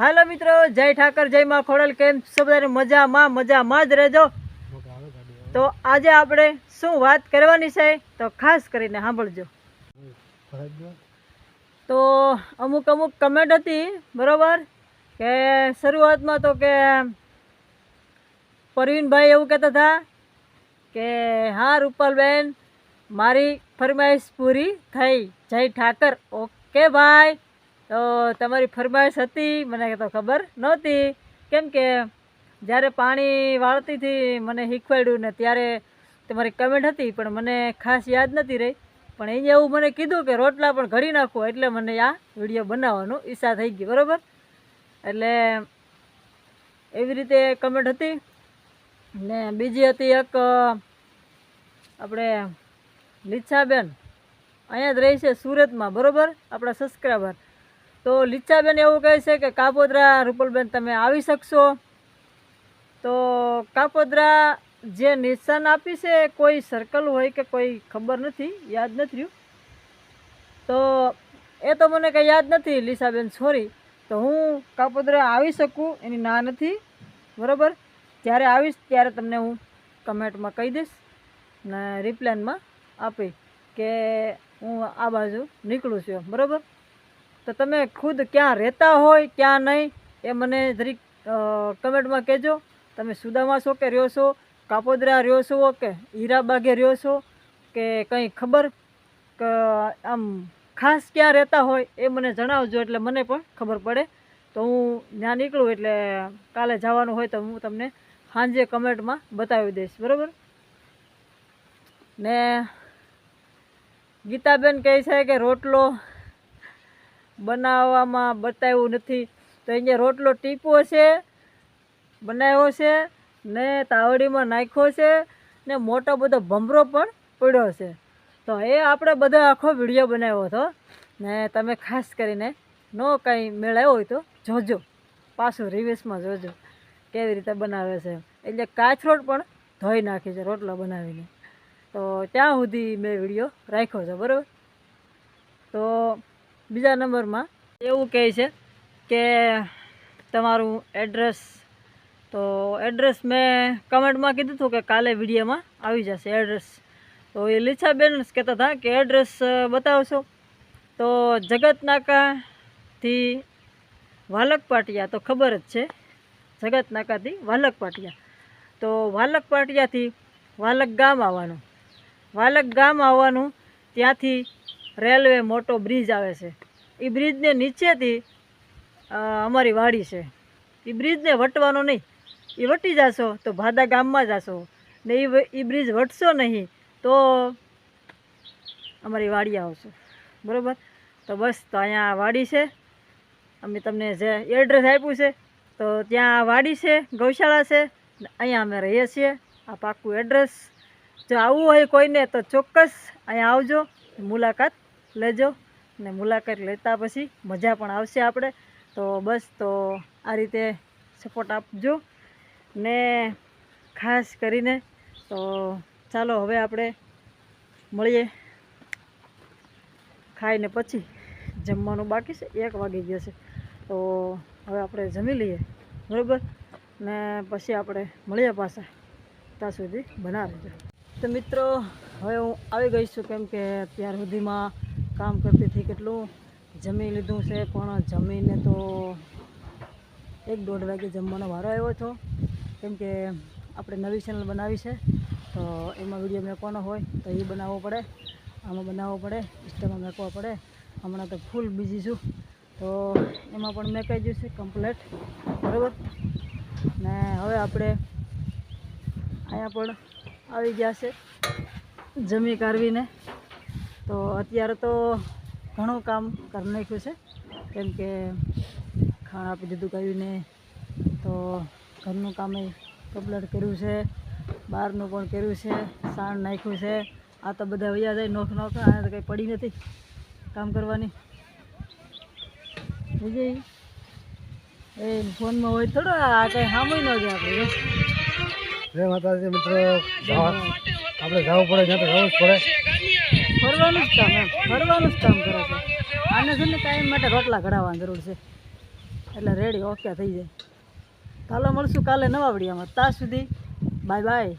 હાલો મિત્રો, જય ઠાકર, જય માં ખોડલ, કેમ છો બધાને? મજામાં મજામાં જ રહેજો. તો આજે આપણે શું વાત કરવાની છે? તો ખાસ કરીને સાંભળજો. તો અમુક અમુક કમેન્ટ હતી, બરોબર? કે શરૂઆતમાં તો કે પરવીનભાઈ એવું કહેતા હતા કે, હા, રૂપાલબેન, મારી ફરમાઈશ પૂરી થઈ. જય ઠાકર. ઓકે, ભાઈ. તો તમારી ફરમાઈશ હતી, મને તો ખબર નહોતી. કેમ કે જ્યારે પાણી વાળતીથી મને શીખવાડ્યું ને ત્યારે તમારી કમેન્ટ હતી, પણ મને ખાસ યાદ નથી રહી. પણ અહીંયા એવું મને કીધું કે રોટલા પણ ઘડી નાખો, એટલે મને આ વીડિયો બનાવવાનું ઈચ્છા થઈ ગઈ, બરાબર? એટલે એવી રીતે કમેન્ટ હતી. ને બીજી હતી એક આપણે લીચ્છાબેન. અહીંયા જ રહી છે સુરતમાં, બરોબર? આપણા સબસ્ક્રાઈબર તો લીચ્છાબેન એવું કહે છે કે, કાપોદ્રા, રૂપલબેન, તમે આવી શકશો. તો કાપોદ્રા જે નિશાન આપી છે, કોઈ સર્કલ હોય કે કોઈ ખબર નથી, યાદ નથી રહ્યું. તો એ તો મને કંઈ યાદ નથી, લીસાબેન સોરી તો હું કાપોદ્રા આવી શકું, એની ના નથી, બરાબર? જ્યારે આવીશ, ત્યારે તમને હું કમેન્ટમાં કહી દઈશ ને રિપ્લેનમાં આપી કે હું આ બાજુ નીકળું છું, બરાબર? તો તમે ખુદ ક્યાં રહેતા હોય, ક્યાં નહીં, એ મને જરીક કમેન્ટમાં કહેજો. તમે સુદામા છો કે રહ્યો છો, કાપોદરા રહ્યો છો કે હીરાબાગે રહ્યો છો કે કંઈ ખબર કે, આમ ખાસ ક્યાં રહેતા હોય એ મને જણાવજો એટલે મને પણ ખબર પડે. તો હું ત્યાં નીકળું એટલે કાલે જવાનું હોય તો હું તમને સાંજે કમેન્ટમાં બતાવી દઈશ. બરાબર? ને ગીતાબેન કહે છે કે રોટલો બનાવવામાં બતાવ્યું નથી. તો અહીંયા રોટલો ટીપો છે, બનાવ્યો છે, ને તાવડીમાં નાખ્યો છે, ને મોટો બધો ભમરો પણ પડ્યો છે. તો એ આપણે બધો આખો વીડિયો બનાવ્યો હતો. ને તમે ખાસ કરીને ન કાંઈ મેળાયો હોય તો જોજો. પાછું રિવેસમાં જોજો કેવી રીતે બનાવે છે એટલે કાચરોટ પણ ધોઈ નાખી છે રોટલો બનાવીને. તો ત્યાં સુધી મેં વીડિયો રાખ્યો છે, બરાબર? તો બીજા નંબરમાં એવું કહે છે કે તમારું એડ્રેસ, તો એડ્રેસ મેં કમેન્ટમાં કીધું હતું કે કાલે વિડીયોમાં આવી જશે એડ્રેસ. તો એ લીછાબેન કહેતા હતા કે એડ્રેસ બતાવશો. તો જગતનાકાથી વાલક પાટિયા તો ખબર જ છે. જગતનાકાથી વાલક પાટિયા તો વાલક પાટિયાથી વાલક ગામ આવવાનું. વાલક ગામ આવવાનું ત્યાંથી રેલવે મોટો બ્રિજ આવે છે. એ બ્રિજને નીચેથી અમારી વાડી છે. એ બ્રિજને વટવાનો નહીં. એ વટી જાશો તો ભાદા ગામમાં જશો. ને એ એ બ્રિજ વટશો નહીં તો અમારી વાડી આવશો. બરાબર? તો બસ, તો અહીંયા વાડી છે. અમે તમને જે એડ્રેસ આપ્યું છે, તો ત્યાં વાડી છે, ગૌશાળા છે. અહીંયા અમે રહીએ છીએ. આ પાક્કું એડ્રેસ. જો આવવું હોય કોઈને તો ચોક્કસ અહીંયા આવજો. મુલાકાત લેજો ને મુલાકાત લેતા પછી મજા પણ આવશે આપણે. તો બસ, તો આ રીતે સપોર્ટ આપજો. ને ખાસ કરીને, તો ચાલો હવે આપણે મળીએ. ખાઈને પછી જમવાનું બાકી છે, એક વાગી ગયો છે. તો હવે આપણે જમી લઈએ. બરાબર? ને પછી આપણે મળીએ પાછા. ત્યાં સુધી બનાવીજો. તો મિત્રો, હવે હું આવી ગઈ છું કેમ કે ત્યાર સુધીમાં કામ કરતી હતી કેટલું જમી લીધું છે, પણ જમીને તો એક દોઢ વાગે જમવાનો વારો આવ્યો હતો. કેમ કે આપણે નવી ચેનલ બનાવી છે, તો એમાં વીડિયો મેકવાનો હોય તો એ બનાવવો પડે, આમાં બનાવવો પડે ઇન્સ્ટામાં મેકવા પડે. હમણાં તો ફૂલ બીજી છું. તો એમાં પણ મેકાઈ ગયું છે કમ્પ્લેટ બરાબર? ને હવે આપણે અહીંયા પણ આવી ગયા છે જમી કાઢવીને તો અત્યારે તો ઘણું કામ કરી નાખ્યું છે. કેમ કે ખાણ આપી દીધું કાઢીને તો ઘરનું કામ કમ્પ્લીટ કર્યું છે, બહારનું પણ કર્યું છે, સાણ નાખ્યું છે. આ તો બધા વૈયા જાય, નોખ નોખ આને તો કંઈ પડી નથી કામ કરવાની. વિજય, એ ફોનમાં હોય થોડો, આ કંઈ સાંભળી ન જાય આપણે. જય માતાજી મિત્રો આપણે જવું પડે, જ્યાં તો જવું જ પડે. ફરવાનું જ કામ એમ, ફરવાનું જ કામ કરે છે. આને છે ને ટાઈમ માટે રોટલા ઘડાવવાની જરૂર છે. એટલે રેડી ઓકે થઈ જાય. કાલે મળશું કાલે નવા વિડીયોમાં ત્યાં સુધી બાય બાય